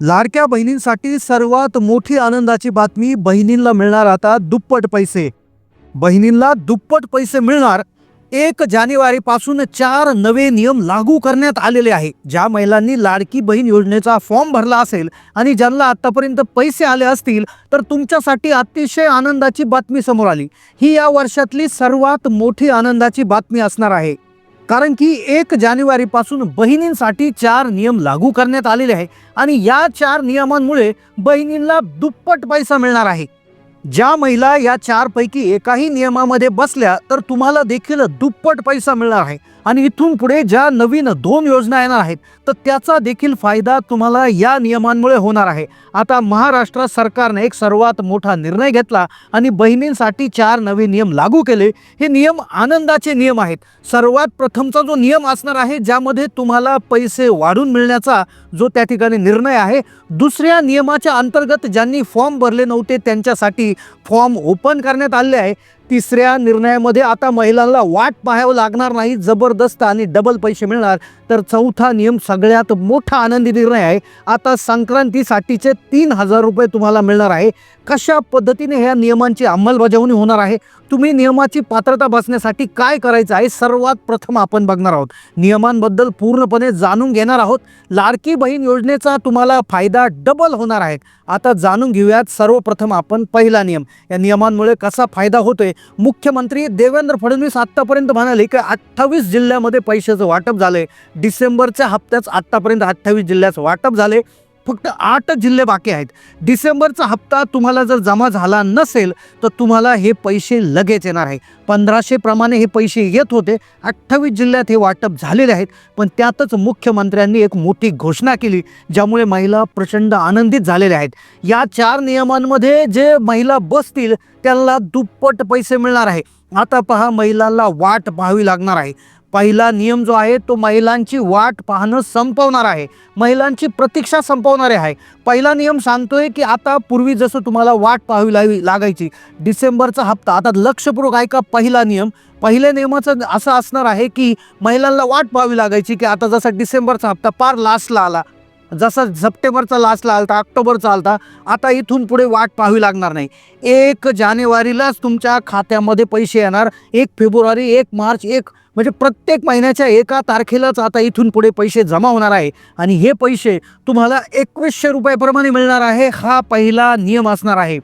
लाडक्या बहिणींसाठी सर्वात मोठी आनंदाची बातमी बहिणींना मिळणार आता दुप्पट पैसे. बहिणींना दुप्पट पैसे मिळणार एक जानेवारीपासून चार नवे नियम लागू करण्यात आलेले आहे. ज्या महिलांनी लाडकी बहीण योजनेचा फॉर्म भरला असेल आणि ज्यांना आतापर्यंत पैसे आले असतील तर तुमच्यासाठी अतिशय आनंदाची बातमी समोर आली. ही या वर्षातली सर्वात मोठी आनंदाची बातमी असणार आहे. कारण की एक जानेवारीपासून बहिणींसाठी चार नियम लागू करण्यात आलेले आहे आणि या चार नियमांमुळे बहिणींना दुप्पट पैसा मिळणार आहे. ज्या महिला या चारपैकी एकाही नियमामध्ये बसल्या तर तुम्हाला देखील दुप्पट पैसा मिळणार आहे. आणि इथून पुढे ज्या नवीन दोन योजना येणार आहेत तर त्याचा देखील फायदा तुम्हाला या नियमांमुळे होणार आहे. आता महाराष्ट्र सरकारने एक सर्वात मोठा निर्णय घेतला आणि बहिणींसाठी चार नवे नियम लागू केले. हे नियम आनंदाचे नियम आहेत. सर्वात प्रथमचा जो नियम असणार आहे ज्यामध्ये तुम्हाला पैसे वाढून मिळण्याचा जो त्या ठिकाणी निर्णय आहे दुसऱ्या नियमाच्या अंतर्गत ज्यांनी फॉर्म भरले नव्हते त्यांच्यासाठी फॉर्म ओपन करण्यात आले आहे. तिसऱ्या निर्णयामध्ये आता महिलांना वाट पाहावं लागणार नाही जबरदस्त आणि डबल पैसे मिळणार. तर चौथा नियम सगळ्यात मोठा आनंदी निर्णय आहे. आता संक्रांतीसाठीचे तीन हजार रुपये तुम्हाला मिळणार आहे. कशा पद्धतीने ह्या नियमांची अंमलबजावणी होणार आहे? तुम्ही नियमाची पात्रता बसण्यासाठी काय करायचं आहे? सर्वात प्रथम आपण बघणार आहोत. नियमांबद्दल पूर्णपणे जाणून घेणार आहोत. लाडकी बहीण योजनेचा तुम्हाला फायदा डबल होणार आहे. आता जाणून घेऊयात सर्वप्रथम आपण पहिला नियम. या नियमांमुळे कसा फायदा होतोय? मुख्यमंत्री देवेंद्र फडणवीस आत्तापर्यंत म्हणाले की अठ्ठावीस जिल्ह्यामध्ये पैशाचं वाटप झालंय. डिसेंबरच्या हप्त्याच आत्तापर्यंत अठ्ठावीस जिल्ह्याचं वाटप झाले फक्त आठ जिल्हे बाकी आहेत. डिसेंबरचा हप्ता तुम्हाला जर जमा झाला नसेल तर तुम्हाला हे पैसे लगेच येणार आहे. पंधराशेप्रमाणे हे पैसे येत होते. अठ्ठावीस जिल्ह्यात हे वाटप झालेले आहेत. पण त्यातच मुख्यमंत्र्यांनी एक मोठी घोषणा केली ज्यामुळे महिला प्रचंड आनंदित झालेल्या आहेत. या चार नियमांमध्ये जे महिला बसतील त्यांना दुप्पट पैसे मिळणार आहे. आता पहा महिलांना वाट पाहावी लागणार आहे. पहिला नियम जो आहे तो महिलांची वाट पाहणं संपवणार आहे. महिलांची प्रतीक्षा संपवणारे आहे. पहिला नियम सांगतोय की आता पूर्वी जसं तुम्हाला वाट पाहावी लावी लागायची डिसेंबरचा हप्ता. आता लक्षपूर्वक ऐका पहिला नियम. पहिल्या नियमाचं असं असणार आहे की महिलांना वाट पाहावी लागायची की आता जसा डिसेंबरचा हप्ता पार लास्टला आला. जसा सप्टेंबरचा लास्टला आलता ऑक्टोबरचा आलता आता इथून पुढे वाट पाहावी लागणार नाही. एक जानेवारीलाच तुमच्या खात्यामध्ये पैसे येणार एक फेब्रुवारी एक मार्च एक म्हणजे प्रत्येक महिन्याच्या एका तारखेलाच आता इथून पुढे पैसे जमा होणार आहे. आणि हे पैसे तुम्हाला एकवीसशे रुपयाप्रमाणे मिळणार आहे हा पहिला नियम असणार आहे.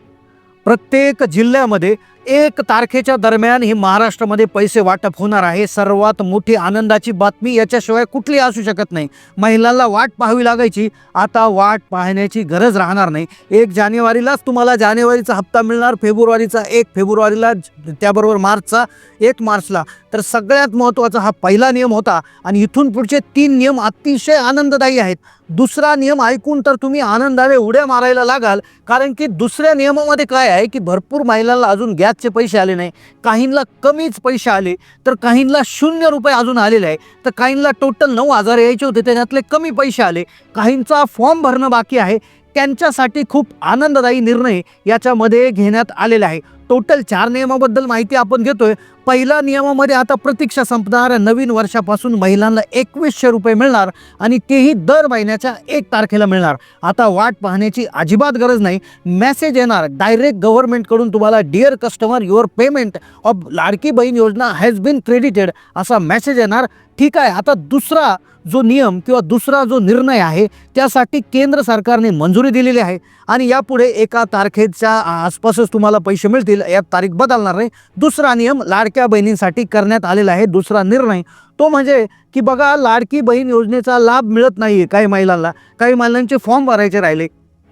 प्रत्येक जिल्ह्यामध्ये एक तारखेच्या दरम्यान ही महाराष्ट्रामध्ये पैसे वाटप होणार आहे. सर्वात मोठी आनंदाची बातमी याच्याशिवाय कुठली असू शकत नाही. महिलांना वाट पाहावी लागायची. आता वाट पाहण्याची गरज राहणार नाही. एक जानेवारीलाच तुम्हाला जानेवारीचा हप्ता मिळणार. फेब्रुवारीचा एक फेब्रुवारीला त्याबरोबर मार्चचा एक मार्चला. तर सगळ्यात महत्त्वाचा हा पहिला नियम होता. आणि इथून पुढचे तीन नियम अतिशय आनंददायी आहेत. दुसरा नियम ऐकून तर तुम्ही आनंदाने उड्या मारायला लागाल. कारण की दुसऱ्या नियमामध्ये काय आहे की भरपूर महिलांना अजून गॅसचे पैसे आले नाही. काहींना कमीच पैसे आले तर काहींना शून्य रुपये अजून आलेले आहे. तर काहींना टोटल नऊ हजार यायचे होते त्याच्यातले कमी पैसे आले. काहींचा फॉर्म भरणं बाकी आहे. त्यांच्यासाठी खूप आनंददायी निर्णय याच्यामध्ये घेण्यात आलेला आहे. टोटल चार नियमाबद्दल माहिती आपण घेतोय. पहिल्या नियमामध्ये आता प्रतीक्षा संपणार नवीन वर्षापासून महिलांना एकवीसशे रुपये मिळणार आणि तेही दर महिन्याच्या एक तारखेला मिळणार. आता वाट पाहण्याची अजिबात गरज नाही. मेसेज येणार. डायरेक्ट गव्हर्नमेंटकडून तुम्हाला dear customer your payment of Ladki Bahin Yojana has been credited असा मेसेज येणार. ठीक आहे आता दुसरा जो नियम किंवा दुसरा जो निर्णय आहे त्यासाठी केंद्र सरकारने मंजुरी दिलेली आहे. आणि यापुढे एका तारखेच्या आसपासच तुम्हाला पैसे मिळतील. यात तारीख बदलणार नाही. दुसरा नियम लाडक्या बहिणींसाठी करण्यात आलेला आहे दुसरा निर्णय. तो म्हणजे की बघा लाडकी बहीण योजनेचा लाभ मिळत नाही आहे काही महिलांना. काही महिलांचे फॉर्म भरायचे राहिले.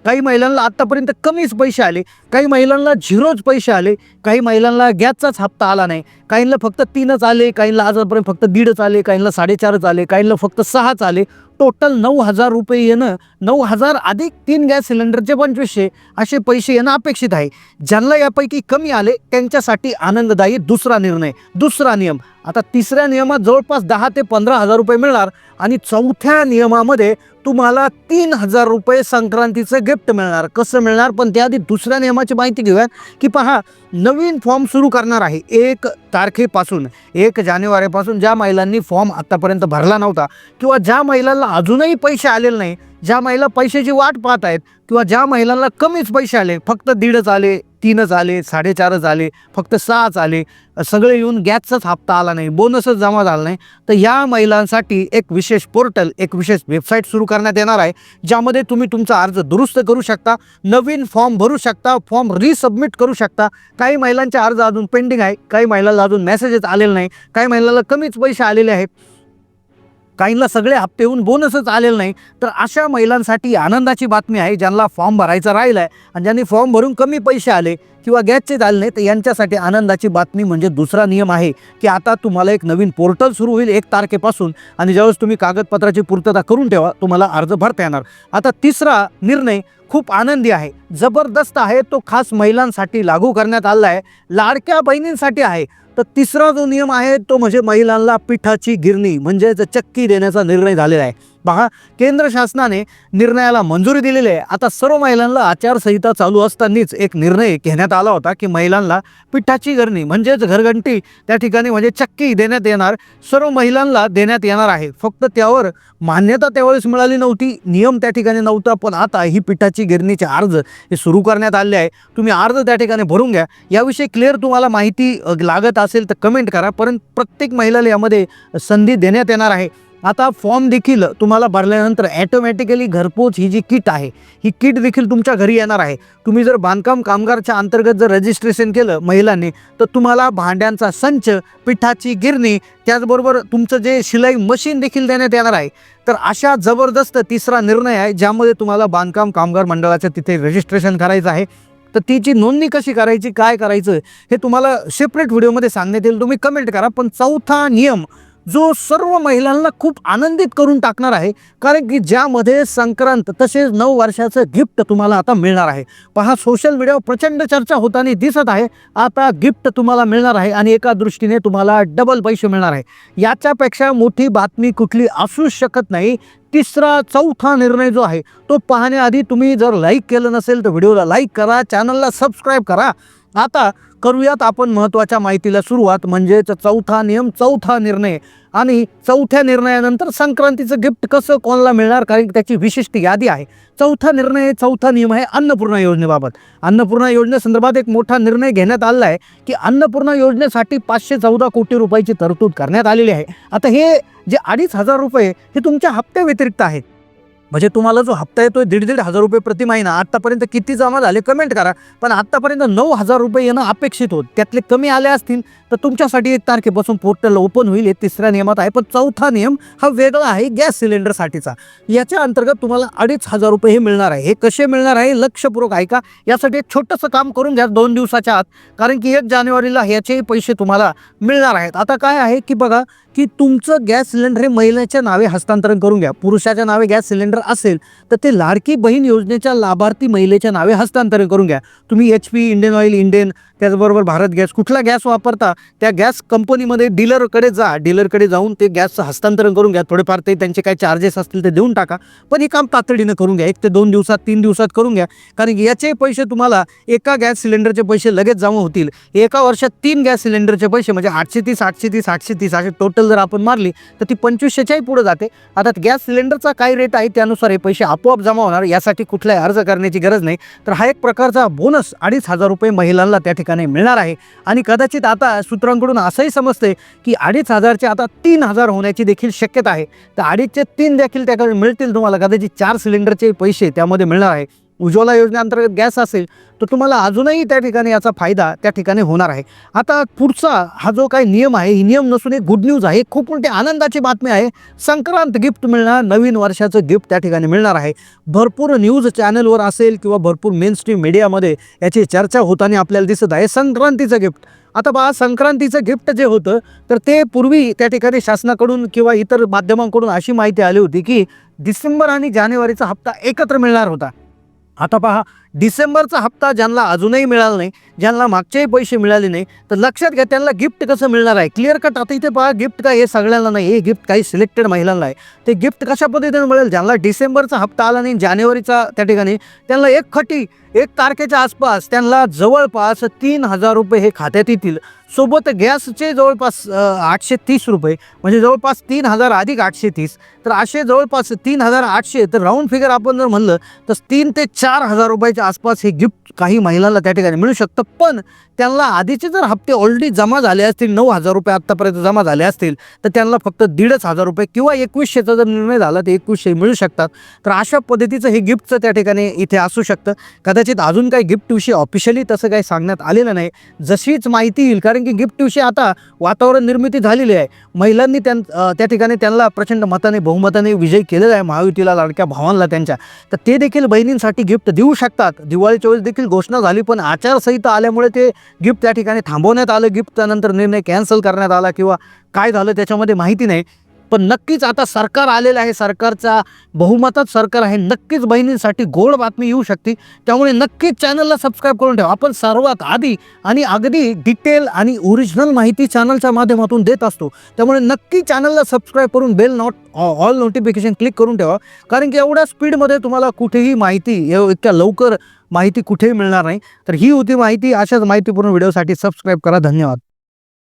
काही महिलांना आत्तापर्यंत कमीच पैसे आले. काही महिलांना झिरोच पैसे आले. काही महिलांना गॅसचाच हप्ता आला नाही. काहींना फक्त तीनच आले. काहींना आजपर्यंत फक्त दीडच आले. काहींना साडेचारच आले. काहींना फक्त सहाच आले. टोटल नऊ हजार रुपये येणं नऊ हजार अधिक तीन गॅस सिलेंडरचे पंचवीसशे असे पैसे येणं अपेक्षित आहे. ज्यांना यापैकी कमी आले त्यांच्यासाठी आनंददायी दुसरा निर्णय दुसरा नियम. आता तिसऱ्या नियमात जवळपास दहा ते पंधरा हजार रुपये मिळणार आणि चौथ्या नियमामध्ये तुम्हाला तीन हजार रुपये संक्रांतीचं गिफ्ट मिळणार. कसं मिळणार? पण त्याआधी दुसऱ्या नियमाची माहिती घेऊयात. की पहा नवीन फॉर्म सुरू करणार आहे. एक तारखेपासून एक जानेवारीपासून ज्या महिलांनी फॉर्म आत्तापर्यंत भरला नव्हता किंवा ज्या महिलांना अजूनही पैसे आलेले नाही ज्या महिला पैशाची वाट पाहत आहेत किंवा ज्या महिलांना कमीच पैसे आले फक्त दीडच आले तीनच आले साडेचारच आले फक्त सहाच आले सगळे येऊन गॅसचाच हप्ता आला नाही बोनसच जमा झाला नाही. तर या महिलांसाठी एक विशेष पोर्टल एक विशेष वेबसाईट सुरू करण्यात येणार आहे ज्यामध्ये तुम्ही तुमचा अर्ज दुरुस्त करू शकता नवीन फॉर्म भरू शकता फॉर्म रिसबमिट करू शकता. काही महिलांचे अर्ज अजून पेंडिंग आहे काही महिलांना अजून मेसेजेस आलेले नाही काही महिलांना कमीच पैसे आलेले आहेत. काहींना सगळे हप्ते होऊन बोनसच आलेलं नाही. तर अशा महिलांसाठी आनंदाची बातमी आहे ज्यांना फॉर्म भरायचा राहिला आहे आणि ज्यांनी फॉर्म भरून कमी पैसे आले किंवा गॅसचे झाले नाही तर यांच्यासाठी आनंदाची बातमी म्हणजे दुसरा नियम आहे की आता तुम्हाला एक नवीन पोर्टल सुरू होईल एक तारखेपासून आणि ज्यावेळेस तुम्ही कागदपत्राची पूर्तता करून ठेवा तुम्हाला अर्ज भरता येणार. आता तिसरा निर्णय खूप आनंदी आहे. जबरदस्त आहे तो खास महिलांसाठी लागू करण्यात आला आहे लाडक्या बहिणींसाठी आहे. तर तिसरा जो नियम आहे तो म्हणजे महिलांना पिठाची गिरणी म्हणजेच चक्की देण्याचा निर्णय झालेला आहे. पहा केंद्र शासनाने निर्णयाला मंजुरी दिलेली आहे. आता सर्व महिलांना आचारसंहिता चालू असतानाच एक निर्णय घेण्यात आला होता की महिलांना पिठाची गिरणी म्हणजेच घरघंटी त्या ठिकाणी म्हणजे चक्की देण्यात येणार सर्व महिलांना देण्यात येणार आहे. फक्त त्यावर मान्यता त्यावेळेस मिळाली नव्हती नियम त्या ठिकाणी नव्हता पण आता ही पिठाची गिरणीचे अर्ज हे सुरू करण्यात आले आहे. तुम्ही अर्ज त्या ठिकाणी भरून घ्या. याविषयी क्लिअर तुम्हाला माहिती लागत असेल तर कमेंट करा परंतु प्रत्येक महिलाला यामध्ये संधी देण्यात येणार आहे. आता फॉर्म देखील तुम्हाला भरल्यानंतर ॲटोमॅटिकली घरपोच ही जी किट आहे ही किट देखील तुमच्या घरी येणार आहे. तुम्ही जर बांधकाम कामगारच्या अंतर्गत जर रजिस्ट्रेशन केलं महिलांनी तर तुम्हाला भांड्यांचा संच पिठाची गिरणी त्याचबरोबर तुमचं जे शिलाई मशीन देखील देण्यात येणार आहे. तर अशा जबरदस्त तिसरा निर्णय आहे ज्यामध्ये तुम्हाला बांधकाम कामगार मंडळाचं तिथे रजिस्ट्रेशन करायचं आहे. तर तिची नोंदणी कशी करायची काय करायचं हे तुम्हाला सेपरेट व्हिडिओमध्ये सांगण्यात येईल. तुम्ही कमेंट करा पण चौथा नियम जो सर्व महिलांना खूप आनंदित करून टाकणार आहे. कारण की ज्यामध्ये संक्रांत तसेच नऊ वर्षाचं गिफ्ट तुम्हाला आता मिळणार आहे. पहा सोशल मीडियावर प्रचंड चर्चा होताना दिसत आहे. आता गिफ्ट तुम्हाला मिळणार आहे आणि एका दृष्टीने तुम्हाला डबल पैसे मिळणार आहे. याच्यापेक्षा मोठी बातमी कुठली असूच शकत नाही. तिसरा चौथा निर्णय जो आहे तो पाहण्याआधी तुम्ही जर लाईक केलं नसेल तर व्हिडिओला लाईक करा चॅनलला सबस्क्राईब करा. आता करूयात आपण महत्त्वाच्या माहितीला सुरुवात म्हणजेच चौथा नियम चौथा निर्णय. आणि चौथ्या निर्णयानंतर संक्रांतीचं गिफ्ट कसं कोणाला मिळणार? कारण त्याची विशिष्ट यादी आहे. चौथा निर्णय चौथा नियम आहे अन्नपूर्णा योजनेबाबत. अन्नपूर्णा योजनेसंदर्भात एक मोठा निर्णय घेण्यात आला आहे की अन्नपूर्णा योजनेसाठी पाचशे चौदा कोटी रुपयाची तरतूद करण्यात आलेली आहे. आता हे जे अडीच हजार रुपये हे तुमच्या हप्त्याव्यतिरिक्त आहेत. म्हणजे तुम्हाला जो हप्ता येतोय दीड दीड हजार रुपये प्रति महिना आत्तापर्यंत किती जमा झाले कमेंट करा. पण आत्तापर्यंत नऊ हजार रुपये येणं अपेक्षित होत. त्यातले कमी आले असतील तर तुमच्यासाठी एक तारखेपासून पोर्टल ओपन होईल. हे तिसऱ्या नियमात आहे. पण चौथा नियम हा वेगळा आहे गॅस सिलेंडरसाठीचा याच्या अंतर्गत तुम्हाला अडीच हजार रुपये हे मिळणार आहे. हे कसे मिळणार आहे? लक्षपूर्वक ऐका. यासाठी एक छोटंसं काम करून घ्या दोन दिवसाच्या आत. कारण की एक जानेवारीला ह्याचेही पैसे तुम्हाला मिळणार आहेत. आता काय आहे की बघा की तुमचं गॅस सिलेंडर हे महिलेच्या नावे हस्तांतरण करून घ्या. पुरुषाच्या नावे गॅस सिलेंडर असेल तर ते लाडकी बहीण योजनेच्या लाभार्थी महिलेच्या नावे हस्तांतरण करून घ्या. तुम्ही H P Indian Oil Indian त्याचबरोबर भारत गॅस कुठला गॅस वापरता त्या गॅस कंपनीमध्ये डीलरकडे जा. डीलरकडे जाऊन ते गॅसचं हस्तांतरण करून घ्या. थोडेफार ते त्यांचे काही चार्जेस असतील ते देऊन टाका. पण हे काम तातडीनं करून घ्या. एक ते दोन दिवसात तीन दिवसात करून घ्या. कारण की याचे पैसे तुम्हाला एका गॅस सिलेंडरचे पैसे लगेच जमा होतील. एका वर्षात तीन गॅस सिलेंडरचे पैसे म्हणजे आठशे तीस आठशे तीस आठशे तीस असे टोटल जर आपण मारली तर ती पंचवीसशेच्याही पुढे जाते. आता गॅस सिलेंडरचा काय रेट आहे? त्यानुसार हे पैसे आपोआप जमा होणार. यासाठी कुठलाही अर्ज करण्याची गरज नाही. तर हा एक प्रकारचा बोनस अडीच हजार रुपये महिलांना त्या ठिकाणी मिळणार आहे. आणि कदाचित आता सूत्रांकडून असंही समजते की अडीच हजारचे आता तीन हजार होण्याची देखील शक्यता आहे. तर अडीचचे तीन देखील त्याकडे मिळतील तुम्हाला. कदाचित चार सिलेंडरचे पैसे त्यामध्ये मिळणार आहे. उज्ज्वला योजनेअंतर्गत गॅस असेल तर तुम्हाला अजूनही त्या ठिकाणी याचा फायदा त्या ठिकाणी होणार आहे. आता पुढचा हा जो काही नियम आहे ही नियम नसून एक गुड न्यूज आहे. खूप मोठी आनंदाची बातमी आहे. संक्रांत गिफ्ट मिळणार नवीन वर्षाचं गिफ्ट त्या ठिकाणी मिळणार आहे. भरपूर न्यूज चॅनलवर असेल किंवा भरपूर मेन स्ट्रीम मीडियामध्ये याची चर्चा होताना आपल्याला दिसत आहे. संक्रांतीचं गिफ्ट आता बा संक्रांतीचं गिफ्ट जे होतं तर ते पूर्वी त्या ठिकाणी शासनाकडून किंवा इतर माध्यमांकडून अशी माहिती आली होती की डिसेंबर आणि जानेवारीचा हप्ता एकत्र मिळणार होता. आता पहा डिसेंबरचा हप्ता ज्यांना अजूनही मिळाला नाही ज्यांना मागचेही पैसे मिळाले नाही तर लक्षात घ्या त्यांना गिफ्ट कसं मिळणार आहे? क्लिअर कट आता इथे पहा गिफ्ट काय हे सगळ्यांना नाही हे गिफ्ट काही सिलेक्टेड महिलांना आहे. ते गिफ्ट कशा पद्धतीने मिळेल? ज्यांना डिसेंबरचा हप्ता आला नाही जानेवारीचा त्या ठिकाणी त्यांना एक खटी एक तारखेच्या आसपास त्यांना जवळपास तीन हजार रुपये हे खात्यात येतील. सोबत गॅसचे जवळपास आठशे तीस रुपये म्हणजे जवळपास तीन हजार अधिक आठशे तीस. तर असे जवळपास तीन हजार आठशे तर राऊंड फिगर आपण जर म्हणलं तर तीन ते चार हजार रुपयाच्या आसपास हे गिफ्ट काही महिलांना त्या ठिकाणी मिळू शकतं. पण त्यांना आधीचे जर हप्ते ऑलरेडी जमा झाले असतील नऊ हजार रुपये आत्तापर्यंत जमा झाले असतील तर त्यांना फक्त दीडच हजार रुपये किंवा एकवीसशेचा जर निर्णय झाला तर एकवीसशे मिळू शकतात. तर अशा पद्धतीचं हे गिफ्टचं त्या ठिकाणी इथे असू शकतं. कदाचित अजून काही गिफ्टविषयी ऑफिशियली तसं काही सांगण्यात आलेलं नाही. जशीच माहिती येईल कारण की गिफ्टविषयी आता वातावरण निर्मिती झालेली आहे. महिलांनी त्यां त्या ठिकाणी त्यांना प्रचंड मताने बहुमताने विजय केलेला आहे महायुतीला लाडक्या भावांना त्यांच्या. तर ते देखील बहिणींसाठी गिफ्ट देऊ शकतात. दिवाळीच्या वेळेस देखील घोषणा झाली पण आचारसंहिता आल्यामुळे ते गिफ्ट त्या ठिकाणी थांबवण्यात आलं. गिफ्ट त्यानंतर निर्णय कॅन्सल करण्यात आला किंवा काय झालं त्याच्यामध्ये माहिती नाही. पण नक्कीच आता सरकार आलेलं आहे सरकारचा बहुमतात सरकार आहे नक्कीच बहिणींसाठी गोड बातमी येऊ शकते. त्यामुळे नक्कीच चॅनलला सबस्क्राईब करून ठेवा. आपण सर्वात आधी आणि अगदी डिटेल आणि ओरिजिनल माहिती चॅनलच्या माध्यमातून देत असतो. त्यामुळे नक्की चॅनलला सबस्क्राईब करून bell not all notification click करून ठेवा. कारण की एवढ्या स्पीडमध्ये तुम्हाला कुठेही माहिती इतक्या लवकर माहिती कुठेही मिळणार नाही. तर ही होती माहिती. अशाच माहितीपूर्ण व्हिडिओसाठी सबस्क्राईब करा. धन्यवाद.